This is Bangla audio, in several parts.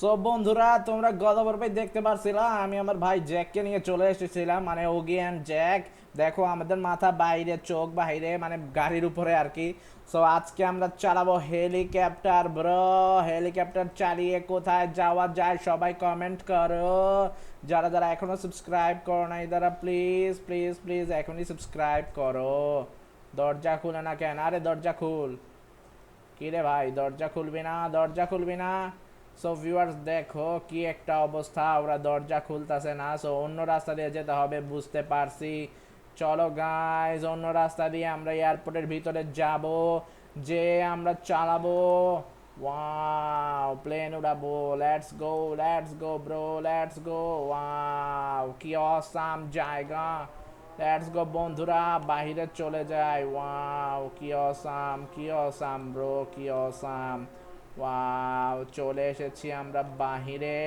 সো বন্ধুরা, তোমরা গত পর্বে দেখতে পারছিলাম আমি আমার ভাই জ্যাককে নিয়ে চলে এসেছিলাম মানে ওগি অ্যান্ড জ্যাক দেখো, আমাদের মাথা বাইরে, চোখ বাইরে মানে গাড়ির উপরে আর কি। সো আজকে আমরা চালাবো হেলিকপ্টার ব্রো হেলিকপ্টার চালিয়ে কোথায় যাওয়া যায় সবাই কমেন্ট করো। যারা যারা এখনও সাবস্ক্রাইব করো নাই, তারা প্লিজ প্লিজ প্লিজ এখনই সাবস্ক্রাইব করো। দরজা খুলে না কেন? আরে, দরজা খুল। কি রে ভাই, দরজা খুলবি না? দরজা খুলবি না? সো ভিউয়ার্স দেখো কি একটা অবস্থা। ওরা দরজা খুলতেছে না সো অন্য রাস্তা দিয়ে যেতে হবে, বুঝতে পারছি। চলো গাইজ অন্য রাস্তা দিয়ে আমরা এয়ারপোর্টের ভিতরে যাব, যে আমরা চালাবো। Wow plane উড়াবো। Let's go let's go bro let's go wow কি অসাম জায়গা। লেটস গো বন্ধুরা, বাহিরে চলে যায় ওয়াও কি অসাম কি অসাম ব্রো কি অসাম ওয়াও চলে এসেছি আমরা বাহিরে।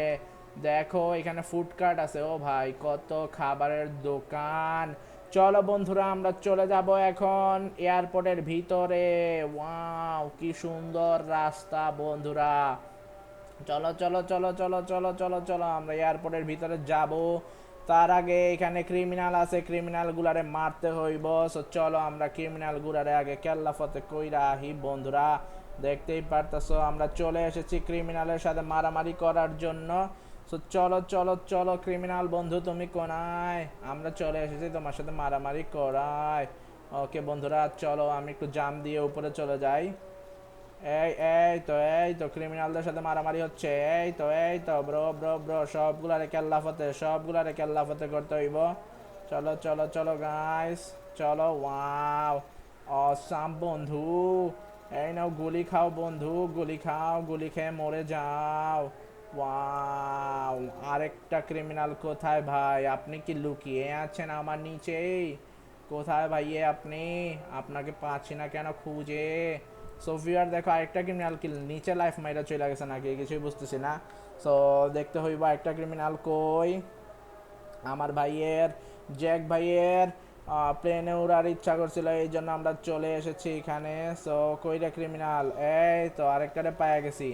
দেখো, এখানে ফুডকার্ট আছে। ও ভাই, কত খাবারের দোকান। চলো বন্ধুরা, আমরা চলে যাব এখন এয়ারপোর্টের ভিতরে। ওয়াও কি সুন্দর রাস্তা বন্ধুরা। চলো চলো চলো চলো চলো চলো চলো, আমরা এয়ারপোর্টের ভিতরে যাব। তার আগে এখানে ক্রিমিনাল আছে ক্রিমিনাল গুলারে মারতে হইব। সো চলো আমরা ক্রিমিনাল গুলারে আগে কেল্লাফতে কইরা আহি বন্ধুরা। দেখতেই পারতেছো, আমরা চলে এসেছি ক্রিমিনালের সাথে মারামারি করার জন্য। সো চলো চলো চলো ক্রিমিনাল বন্ধু, তুমি কোনায়? আমরা চলে এসেছি তোমার সাথে মারামারি করায়। ওকে বন্ধুরা, চলো, আমি একটু জাম দিয়ে উপরে চলে যাই। এই এই তো এই তো ক্রিমিনালদের সাথে মারামারি হচ্ছে। এই তো এই তো ব্রো ব্রো ব্রো সবগুলারে কেল্লাফতে সবগুলারে কেল্লাফতে করতে হইব। চলো চলো চলো গাইস চলো ওয়াও অসাম বন্ধু। এই নাও, গুলি খাও বন্ধু, গুলি খাও, গুলি খেয়ে মরে যাও। ওয়াও, আরেকটা ক্রিমিনাল কোথায় ভাই? আপনি কি লুকিয়ে আছেন আমার নিচেই? কোথায় ভাইয়ে আপনি? আপনাকে পাচ্ছি না কেন খুঁজে? সোফিয়ার দেখো, আরেকটা ক্রিমিনাল কি নিচে লাইফ মাইরা চলে গেছে নাকি? কিছুই বুঝতেছি না। সো দেখতে হইব একটা ক্রিমিনাল কই? আমার ভাইয়ের জ্যাক ভাইয়ের প্লেনে উড়ার ইচ্ছা করছিল এই জন্য আমরা চলে এসেছি এখানে। সো কইরা ক্রিমিনাল এই তো, আরেকটারে পায়া গেছি।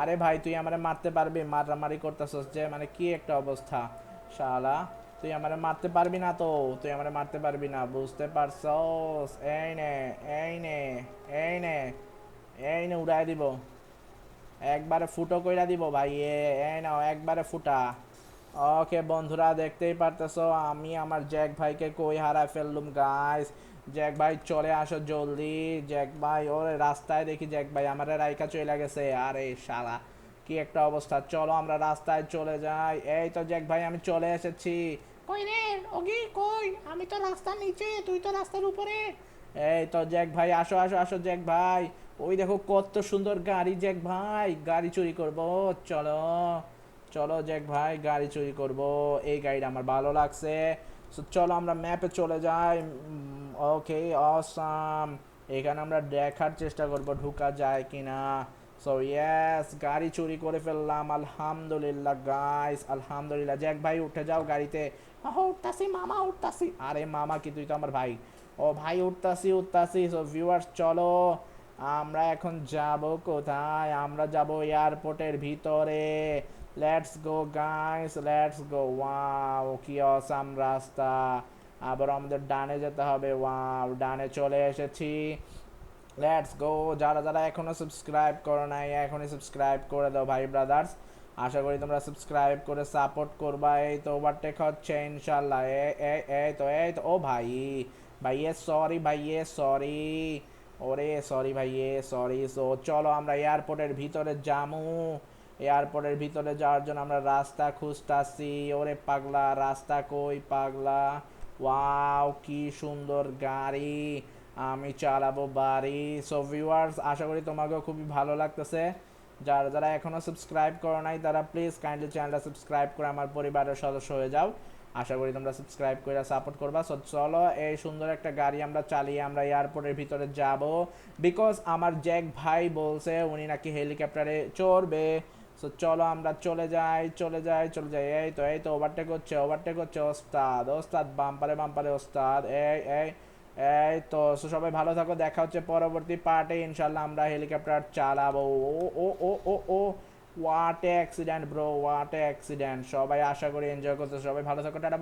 আরে ভাই, তুই আমারে মারতে পারবি? মারামারি করতেছস যে মানে কি একটা অবস্থা? শালা, তুই আমারে মারতে পারবি না তো? তুই আমারে মারতে পারবি না, বুঝতে পারছস? এই নে এই নে এই নে এই নে, উড়াই দিব। একবারে ফুটো কইরা দিব ভাই, এ, এই নাও, একবারে ফুটা। ওকে বন্ধুরা, দেখতেই পারতেছো, আমি আমার জ্যাক ভাইকে কই হারায় ফেললুম গাইস জ্যাক ভাই, চলে আসো জলদি। জ্যাক ভাই, ওরে, রাস্তায় দেখি জ্যাক ভাই, আমার রাইকা চলে গেছে। আরে শালা, কি একটা অবস্থা। চলো, আমরা রাস্তায় চলে যাই। এই তো জ্যাক ভাই, আমি চলে এসেছি। কই রে ওগি কই? আমি তো রাস্তার নিচে, তুই তো রাস্তার উপরে। এই তো জ্যাক ভাই, আসো আসো আসো জ্যাক ভাই। ওই দেখো কত সুন্দর গাড়ি জ্যাক ভাই, গাড়ি চুরি করব। চলো। চলো জ্যাক ভাই গাড়ি চুরি করব। এই গাড়িটা আমার ভালো লাগছে। So, চলো আমরা ম্যাপে চলে যাই। ওকে অসাম এখানে আমরা দেখার চেষ্টা করব ঢুকা যায় কিনা। সো ইয়েস গাড়ি চুরি করে ফেললাম। আলহামদুলিল্লাহ গাইস আলহামদুলিল্লাহ। জ্যাক ভাই উঠে যাও গাড়িতে। আহ উঠতাছি মামা উঠতাছি। আরে মামা কি তুই তো আমার ভাই। ও ভাই উঠতাছি উঠতাছি। সো ভিউয়ার্স চলো। আমরা এখন যাব কোথায়? আমরা যাব এয়ারপোর্টের ভিতরে। Let's go guys let's go wow কি অসাম রাস্তা আবার আমাদের ডানে যেতে হবে ওয়াও ডানে চলে এসেছি লেটস গো যারা যারা এখনও সাবস্ক্রাইব করো নাই এখনই সাবস্ক্রাইব করে দাও ভাই ব্রাদার্স আশা করি তোমরা সাবস্ক্রাইব করে সাপোর্ট করবা এই তো ওভারটেক হচ্ছে ইনশাল্লাহ এই এই তো এই তো ও ভাই ভাইয়ে সরি ভাইয়ে সরি ওরে সরি ভাইয়ে সরি সো চলো আমরা এয়ারপোর্টের ভিতরে যামু এয়ারপোর্টের ভিতরে যাওয়ার জন্য আমরা রাস্তা খুঁজতাছি। ওরে পাগলা, রাস্তা কই পাগলা? ওয়াও, কি সুন্দর গাড়ি। আমি চালাবো বাড়ি। সো ভিউয়ার্স আশা করি তোমাকেও খুবই ভালো লাগতেছে। যারা যারা এখনও সাবস্ক্রাইব করো নাই, তারা প্লিজ কাইন্ডলি চ্যানেলটা সাবস্ক্রাইব করে আমার পরিবারের সদস্য হয়ে যাও। আশা করি তোমরা সাবস্ক্রাইব করে সাপোর্ট করবা। সো চলো, এই সুন্দর একটা গাড়ি আমরা চালিয়ে আমরা এয়ারপোর্টের ভিতরে যাব। বিকজ আমার জ্যাক ভাই বলছে, উনি নাকি হেলিকপ্টারে চড়বে। সো চলো আমরা চলে যাই চলে যাই চলে যাই। এই তো এই তো ওভারটেক হচ্ছে ওভারটেক হচ্ছে, ওস্তাদ ওস্তাদ বাম্পারে বাম্পারে ওস্তাদ। এই এই এই তো সো সবাই ভালো থাকো, দেখা হচ্ছে পরবর্তী পার্টে ইনশাল্লাহ আমরা হেলিকপ্টার চালাবো। ও ও ও ও ও what a accident bro what a accident সবাই আশা করি এনজয় করতে সবাই ভালো থাকো, টাটা